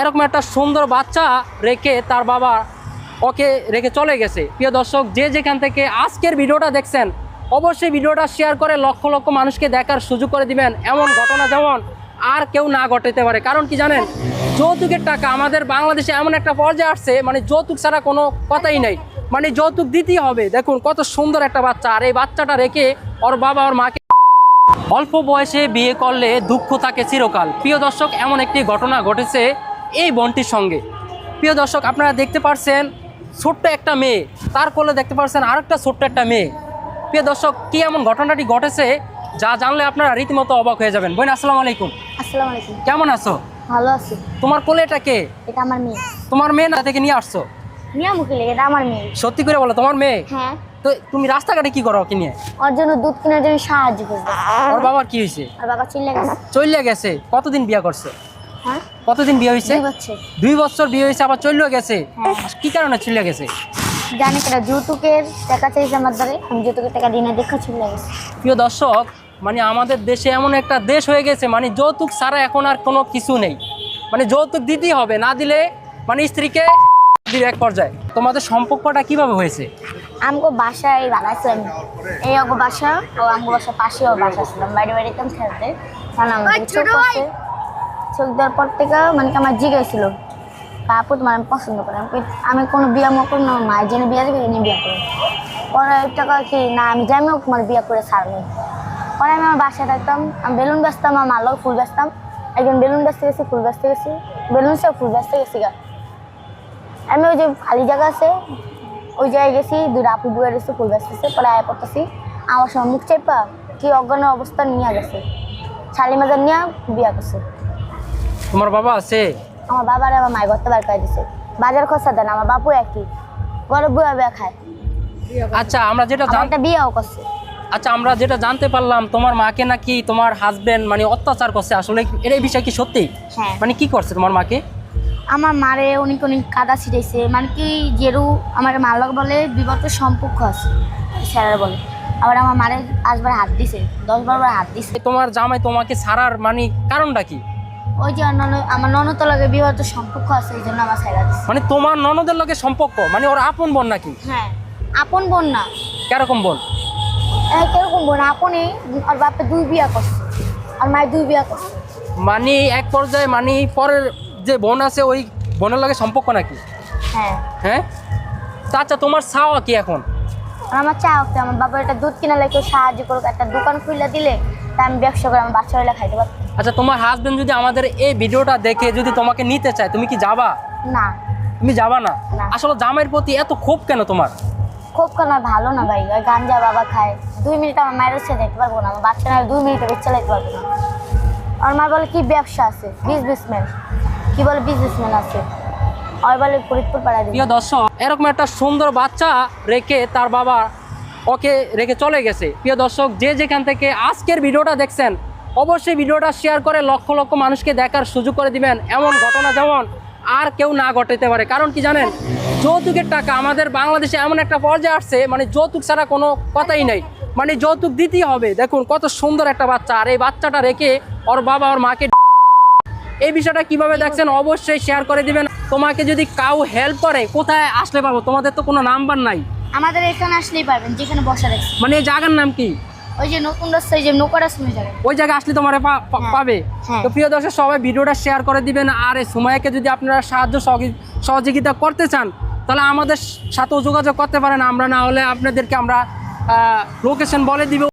এরকম একটা সুন্দর বাচ্চা রেখে তার বাবা ওকে রেখে চলে গেছে। প্রিয় দর্শক, যে যেখান থেকে আজকের ভিডিওটা দেখছেন, অবশ্যই ভিডিওটা শেয়ার করে লক্ষ লক্ষ মানুষকে দেখার সুযোগ করে দিবেন। এমন ঘটনা যেমন আর কেউ না ঘটাতে পারে। কারণ কি জানেন? যৌতুকের টাকা, আমাদের বাংলাদেশে এমন একটা পর্যায়ে আসছে মানে যৌতুক ছাড়া কোনো কথাই নাই। মানে যৌতুক দিতেই হবে। দেখুন, কত সুন্দর একটা বাচ্চা। আর এই বাচ্চাটা রেখে ওর বাবা ওর মাকে অল্প বয়সে বিয়ে করলে দুঃখ থাকে চিরকাল। প্রিয় দর্শক, এমন একটি ঘটনা ঘটেছে এই বোনটির সঙ্গে। প্রিয় দর্শক আপনারা দেখতে পারছেন ছোট্ট একটা মেয়ে। তার কোলে দেখতে পারছেন আরেকটা ছোট্ট একটা মেয়ে। প্রিয় দর্শক কি এমন ঘটনাটি ঘটেছে যা জানলে আপনারা রীতিমতো অবাক হয়ে যাবেন? বোন আসসালামু আলাইকুম। আসসালামু আলাইকুম। কেমন আছো? ভালো আছি। তোমার কোলে এটা কে? এটা আমার মেয়ে। তোমার মেয়ে না থেকে নিয়ে আসছো? মিয়া মুখিলে এটা আমার মেয়ে। সত্যি করে বলো তোমার মেয়ে? হ্যাঁ। তো তুমি রাস্তাঘাটে কি করো ওকে নিয়ে? ওর জন্য দুধ কেনার জন্য সাহায্য করবে ওর বাবার কি হয়েছে? আর বাবা চিল্লে গেছে। চলে গেছে? কতদিন বিয়ে করছে? কতদিন বিয়ে হয়েছে? দুই বছর। বিয়ে হয়েছে আবার চলে গেছে। হ্যাঁ। কি কারণে চলে গেছে? জানি কেটা যৌতুকের টাকা চাইছে আমার দ্বারে আমি যৌতুকের টাকা দিনে দেখা চিল্লে গেছে। প্রিয় দর্শক মানে আমাদের দেশে এমন একটা দেশ হয়ে গেছে মানে যৌতুক ছাড়া এখন আর কোনো কিছু নেই। মানে যৌতুক দিতেই হবে না দিলে মানে স্ত্রীকে এক পর্যায়ে। তোমাদের সম্পর্কটা কীভাবে হয়েছে? আমগো বাসায় বানাইছিলাম এই অগো বাসা ও আমগো বাসার পাশেও বাসা ছিলাম বাড়ি বাড়িতাম খেলতে। তখন আমাদের চোখ দেওয়ার পর থেকে মানে কি আমার জিজ্ঞাসা আপু তোমার আমি পছন্দ করি আমি আমি কোনো বিয়া মো করি না আমার মায়ের জন্য বিয়া দেবে এনে বিয়া করি। পরে টাকা কি, না, আমি জানিও তোমার বিয়া করে ছাড়বো পরে আমি আমার বাসায় থাকতাম, আমি বেলুন বেচতাম, আমার মালও ফুল বেচতাম। একজন বেলুন বেচতে গেছি, ফুল বেচতে গেছি। বেলুন সে ফুল বেচতে গেছি গা। আমি ওই যে খালি জায়গা আছে, ওই জায়গায় গেছি দুটো আপু বুয়ে রয়েছে ফুল বেচতেছে। পরে আয় পড়তেছি, আমার সময় মুখ চাইপা কি অজ্ঞানের অবস্থা নিয়ে গেছে। শালি মাজার নিয়ে বিয়া করছে। তোমার বাবা আছে? আমার বাবার আমার মায়ের ঘরতে বার করে দিছে। বাজার খরচা দেন আমার বাপু একই। ঘরে বুয়া বিয়া খায়। আচ্ছা আমরা যেটা জানতে বিয়াও করছে। আচ্ছা আমরা যেটা জানতে পারলাম তোমার মাকে নাকি তোমার হাজবেন্ড মানে অত্যাচার করছে। আসলে এর এই বিষয় কি সত্যি? হ্যাঁ। মানে কি করছে তোমার মাকে? আমার মারে অনেক অনেক কাদা ছিটাইছে মানে কি যেরু আমার মালক বলে বিগত সম্পর্ক আছে। স্যারের বলে। আবার আমার মারে পাঁচবার হাত দিছে দশ বারবার হাত দিছে। তোমার জামাই তোমাকে ছাড়ার মানে কারণটা কি? ওই যে আমার ননতলাকে বিবাহিত সম্পর্ক আছে এই জন্য আমার ছেড়া দিছে। মানে তোমার ননদের লগে সম্পর্ক? মানে ওর আপন বোন নাকি? হ্যাঁ আপন বোন না। কেরকম বোন? হ্যাঁ কীরকম বোন? আপনই আর বাপে দুই বিয়া করছে। আর মায়ের দুই বিয়া করছে। মানে এক পর্যায়ে মানে পরের যে বোন আছে ওই বোনের লগে সম্পর্ক নাকি? হ্যাঁ। হ্যাঁ? আচ্ছা তোমার চাওয়া কি এখন? আমার চা হচ্ছে আমার বাবা একটা দুধ কিনা লাগে সাহায্য করুক একটা দোকান খুলে দিলে তা আমি ব্যবসা করে আমার বাচ্চা হলে খাইতে পারতাম আচ্ছা তোমার হাজবেন্ড যদি আমাদের এই ভিডিওটা দেখে যদি তোমাকে নিতে চায় তুমি কি যাবা? না। তুমি যাবা না। আসলে জামাইয়ের প্রতি এত ক্ষোভ কেন তোমার? খুব কেন? ভালো না ভাই। ওই গাঞ্জা বাবা খায়। দুই মিনিট আমার মায়ের হচ্ছে দেখতে পারব না। আমার বাচ্চা না দুই মিনিটে বেচে যেতে পারব না। আমার মা বলে কি ব্যবসা আছে? বিজনেসম্যান কি বলে? বিজনেসম্যান আছে। আর বলে ফরিদপুর পাড়া প্রিয় দর্শক এরকম একটা সুন্দর বাচ্চা রেখে তার বাবা ওকে রেখে চলে গেছে। প্রিয় দর্শক যে যেখান থেকে আজকের ভিডিওটা দেখছেন অবশ্যই ভিডিওটা শেয়ার করে লক্ষ লক্ষ মানুষকে দেখার সুযোগ করে দিবেন। এমন ঘটনা যেমন আর কেউ না ঘটাতে পারে। কারণ কি জানেন? যৌতুকের টাকা আমাদের বাংলাদেশে এমন একটা পর্যায়ে আসছে মানে যৌতুক ছাড়া কোনো কথাই নেই। মানে যৌতুক দিতেই হবে। দেখুন কত সুন্দর একটা বাচ্চা। আর এই বাচ্চাটা রেখে ওর বাবা ওর মাকে এই বিষয়টা কীভাবে দেখছেন অবশ্যই শেয়ার করে দিবেন। তোমাকে যদি কাউ হেল্প করে কোথায় আসলে পাবো? তোমাদের তো কোনো নাম্বার নাই। আমাদের এখানে আসলেই পারবেন যেখানে বসা দেখছি মানে জায়গার নাম কি? ওই যে নতুন রাস্তা যে নৌকাটা শুনে যাবে ওই জায়গায় আসলে তোমার হ্যাঁ, পাবে। হ্যাঁ। তো প্রিয় দর্শক সবাই ভিডিওটা শেয়ার করে দিবেন। আর এই সময়কে যদি আপনারা সাহায্য সহযোগি- সহযোগিতা করতে চান তাহলে আমাদের সাথেও যোগাযোগ করতে পারেন। আমরা না হলে আপনাদেরকে আমরা লোকেশন বলে দিব।